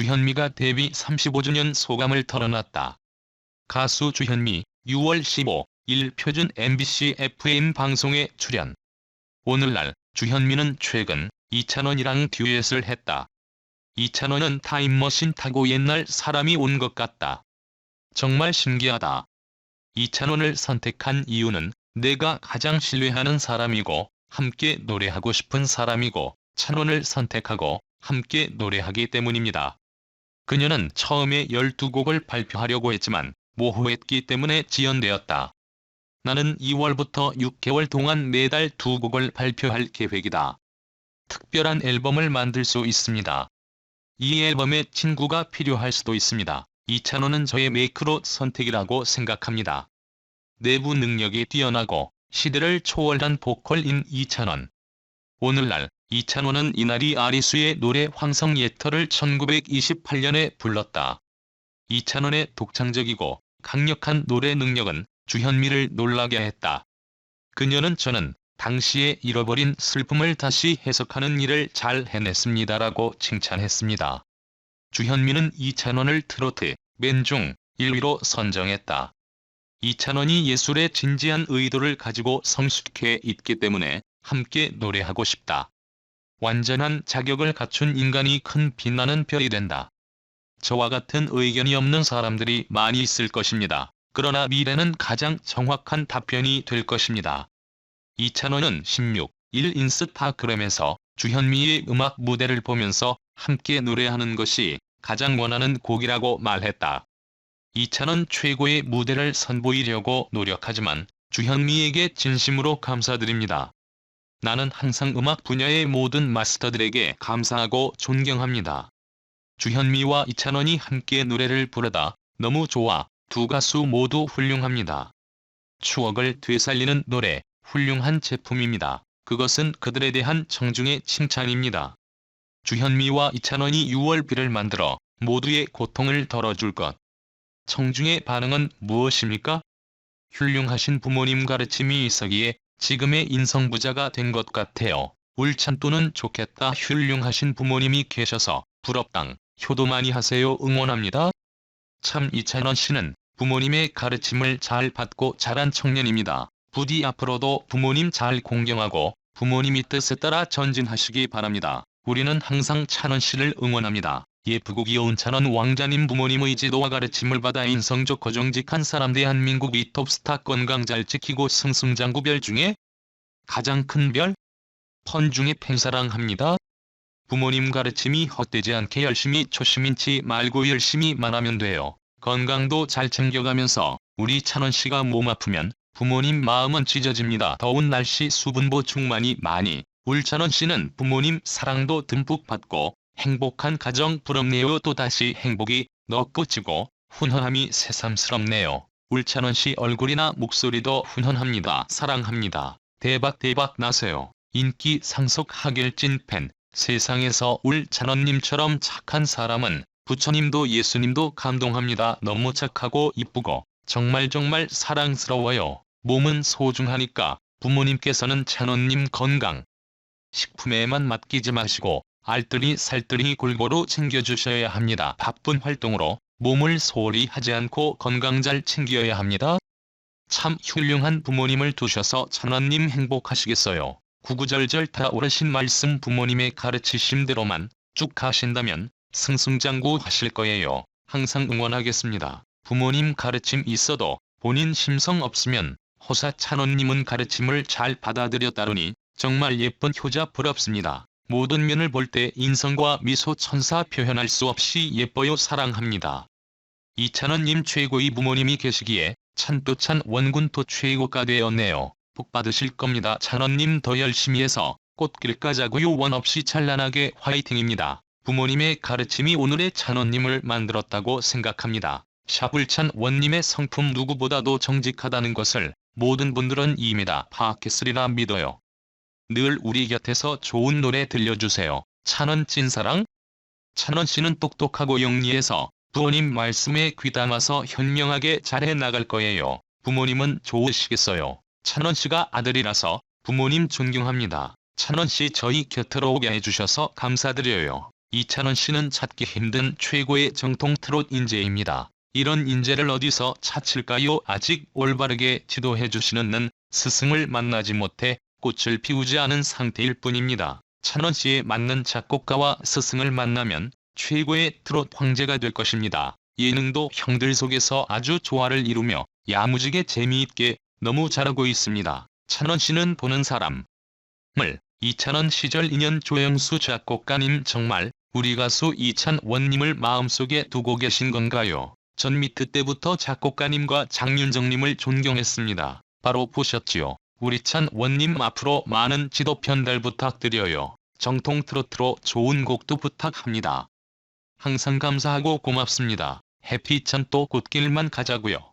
주현미가 데뷔 35주년 소감을 털어놨다. 가수 주현미 6월 15일 표준 MBC FM 방송에 출연. 오늘날 주현미는 최근 이찬원이랑 듀엣을 했다. 이찬원은 타임머신 타고 옛날 사람이 온 것 같다. 정말 신기하다. 이찬원을 선택한 이유는 내가 가장 신뢰하는 사람이고 함께 노래하고 싶은 사람이고 찬원을 선택하고 함께 노래하기 때문입니다. 그녀는 처음에 12곡을 발표하려고 했지만 모호했기 때문에 지연되었다. 나는 2월부터 6개월 동안 매달 두 곡을 발표할 계획이다. 특별한 앨범을 만들 수 있습니다. 이 앨범에 친구가 필요할 수도 있습니다. 이찬원은 저의 메이크로 선택이라고 생각합니다. 내부 능력이 뛰어나고 시대를 초월한 보컬인 이찬원. 오늘날 이찬원은 이날이 아리수의 노래 황성예터를 1928년에 불렀다. 이찬원의 독창적이고 강력한 노래 능력은 주현미를 놀라게 했다. 그녀는 저는 당시에 잃어버린 슬픔을 다시 해석하는 일을 잘 해냈습니다라고 칭찬했습니다. 주현미는 이찬원을 트로트, 맨중 1위로 선정했다. 이찬원이 예술의 진지한 의도를 가지고 성숙해 있기 때문에 함께 노래하고 싶다. 완전한 자격을 갖춘 인간이 큰 빛나는 별이 된다. 저와 같은 의견이 없는 사람들이 많이 있을 것입니다. 그러나 미래는 가장 정확한 답변이 될 것입니다. 이찬원은 16, 1 인스타그램에서 주현미의 음악 무대를 보면서 함께 노래하는 것이 가장 원하는 곡이라고 말했다. 이찬원 최고의 무대를 선보이려고 노력하지만 주현미에게 진심으로 감사드립니다. 나는 항상 음악 분야의 모든 마스터들에게 감사하고 존경합니다. 주현미와 이찬원이 함께 노래를 부르다 너무 좋아 두 가수 모두 훌륭합니다. 추억을 되살리는 노래, 훌륭한 제품입니다. 그것은 그들에 대한 정중의 칭찬입니다. 주현미와 이찬원이 6월비를 만들어 모두의 고통을 덜어줄 것. 청중의 반응은 무엇입니까? 훌륭하신 부모님 가르침이 있었기에 지금의 인성부자가 된 것 같아요. 울찬또는 좋겠다 훌륭하신 부모님이 계셔서 부럽당 효도 많이 하세요 응원합니다. 참 이찬원 씨는 부모님의 가르침을 잘 받고 자란 청년입니다. 부디 앞으로도 부모님 잘 공경하고 부모님이 뜻에 따라 전진하시기 바랍니다. 우리는 항상 찬원 씨를 응원합니다. 예쁘고 귀여운 찬원 왕자님 부모님의 지도와 가르침을 받아 인성 좋고 정직한 사람 대한민국의 톱스타 건강 잘 지키고 승승장구 별 중에 가장 큰 별? 펀 중에 팬사랑합니다. 부모님 가르침이 헛되지 않게 열심히 초심 잃지 말고 열심히만 하면 돼요. 건강도 잘 챙겨가면서 우리 찬원 씨가 몸 아프면 부모님 마음은 찢어집니다. 더운 날씨 수분 보충 많이 많이 울찬원 씨는 부모님 사랑도 듬뿍 받고 행복한 가정 부럽네요. 또다시 행복이 넣고지고 훈훈함이 새삼스럽네요. 울찬원 씨 얼굴이나 목소리도 훈훈합니다. 사랑합니다. 대박 대박 나세요. 인기 상속 하결진 팬. 세상에서 울찬원님처럼 착한 사람은 부처님도 예수님도 감동합니다. 너무 착하고 이쁘고 정말 정말 사랑스러워요. 몸은 소중하니까 부모님께서는 찬원님 건강 식품에만 맡기지 마시고 알뜰히 살뜰히 골고루 챙겨주셔야 합니다. 바쁜 활동으로 몸을 소홀히 하지 않고 건강 잘 챙겨야 합니다. 참 훌륭한 부모님을 두셔서 찬원님 행복하시겠어요. 구구절절 다 옳으신 말씀 부모님의 가르치심대로만 쭉 가신다면 승승장구 하실 거예요. 항상 응원하겠습니다. 부모님 가르침 있어도 본인 심성 없으면 호사 찬원님은 가르침을 잘 받아들였다르니 정말 예쁜 효자 부럽습니다. 모든 면을 볼 때 인성과 미소 천사 표현할 수 없이 예뻐요 사랑합니다. 이찬원님 최고의 부모님이 계시기에 찬또찬 원군도 최고가 되었네요. 복 받으실 겁니다. 찬원님 더 열심히 해서 꽃길 까자고요 원 없이 찬란하게 화이팅입니다. 부모님의 가르침이 오늘의 찬원님을 만들었다고 생각합니다. 샤불찬 원님의 성품 누구보다도 정직하다는 것을 모든 분들은 이미 다 파악했으리라 믿어요. 늘 우리 곁에서 좋은 노래 들려주세요. 찬원 찐사랑? 찬원 씨는 똑똑하고 영리해서 부모님 말씀에 귀담아서 현명하게 잘해 나갈 거예요. 부모님은 좋으시겠어요. 찬원 씨가 아들이라서 부모님 존경합니다. 찬원 씨 저희 곁으로 오게 해주셔서 감사드려요. 이찬원 씨는 찾기 힘든 최고의 정통 트롯 인재입니다. 이런 인재를 어디서 찾을까요? 아직 올바르게 지도해주시는 스승을 만나지 못해 꽃을 피우지 않은 상태일 뿐입니다. 찬원 씨에 맞는 작곡가와 스승을 만나면 최고의 트롯 황제가 될 것입니다. 예능도 형들 속에서 아주 조화를 이루며 야무지게 재미있게 너무 잘하고 있습니다. 찬원 씨는 보는 사람을 이찬원 시절 인연 조영수 작곡가님 정말 우리 가수 이찬원님을 마음속에 두고 계신 건가요? 전 미트 때부터 작곡가님과 장윤정님을 존경했습니다. 바로 보셨지요? 우리 찬 원님 앞으로 많은 지도 편달 부탁드려요. 정통 트로트로 좋은 곡도 부탁합니다. 항상 감사하고 고맙습니다. 해피찬 또 꽃길만 가자고요.